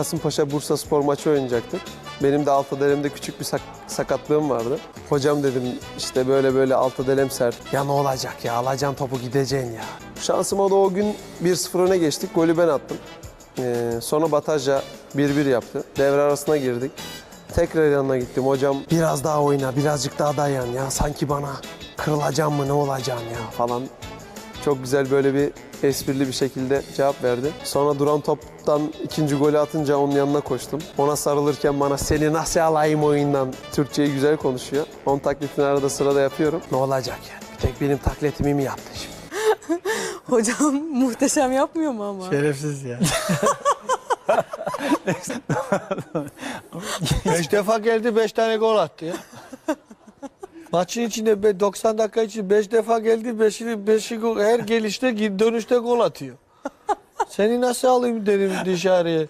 Kasımpaşa Bursa spor maçı oynayacaktık. Benim de Altıdelem'de küçük bir sak- sakatlığım vardı. Hocam dedim işte böyle böyle Altıdelem sert. Ya ne olacak ya alacaksın topu gideceksin ya. Şansıma da o gün 1-0 öne geçtik. Golü ben attım. Ee, sonra Bataj'a 1-1 yaptı. Devre arasına girdik. Tekrar yanına gittim. Hocam biraz daha oyna, birazcık daha dayan ya. Sanki bana kırılacağım mı ne olacağım ya falan. Çok güzel böyle bir esprili bir şekilde cevap verdi. Sonra duran toptan ikinci golü atınca onun yanına koştum. Ona sarılırken bana seni nasıl alayım oyundan Türkçeyi güzel konuşuyor. Onun taklitini arada sırada yapıyorum. Ne olacak yani? Bir tek benim taklitimi mi yaptın şimdi? Hocam muhteşem yapmıyor mu ama? Şerefsiz ya. Beş defa geldi, beş tane gol attı ya. Maçın içinde be- 90 dakika için beş defa geldi, beşi, beşi gol, her gelişte gi- dönüşte gol atıyor. Seni nasıl alayım dedim dışarıya.